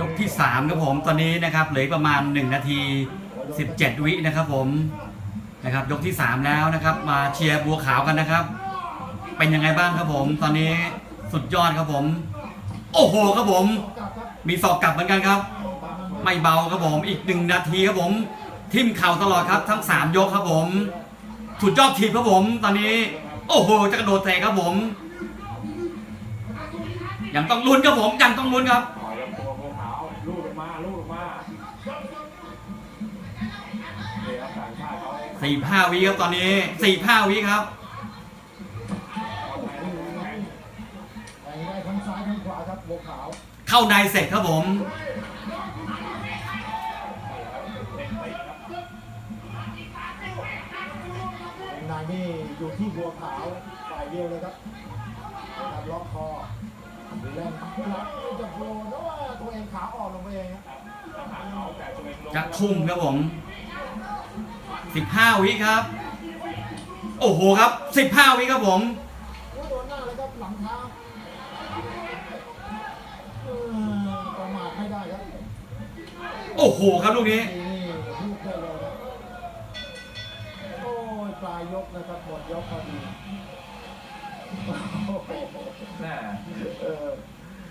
ยกที่3ครับผมตอนนี้นะครับเหลือประมาณ 1 นาที 17 วินะครับผมนะครับยกที่ 3 แล้วนะครับ มาเชียร์บัวขาวกันนะครับ เป็นยังไงบ้างครับผม ตอนนี้สุดยอดครับผม โอ้โหครับผม มีสอกกลับเหมือนกันครับ ไม่เบาครับผมอีกหนึ่งนาทีครับผม ทิมเข่าตลอดครับทั้ง 3 ยกครับผมสุดยอดทีมครับผม ตอนนี้ โอ้โหจะกระโดดเตะครับผมยังต้องลุ้นครับผมยังต้องลุ้นครับ ลูดออกมาลูดออกมาเดี๋ยวต่างชาติเขาสี่ห้าวิครับตอนนี้สี่ห้าวิครับแทงได้ทั้งซ้ายทั้งขวาครับบัวขาว เข้าในเสร็จครับผมวงในนี่อยู่ที่บัวขาวฝ่ายเดียวเลยครับนะครับล็อกคอ จะโผล่แต่ว่าตัวเองขาอ่อนลงไปเองครับจะทุ่มครับผมสิบห้าวิครับ โอ้โหครับสิบห้าวิครับผมโอ้ยโดนหน้าเลยครับหลังเท้าเออประมาทไม่ได้ครับ โอ้โหครับลูกนี้นี่นี่ลูกได้เลยครับโอ้ยปลายยกนะครับหมดยกพอดี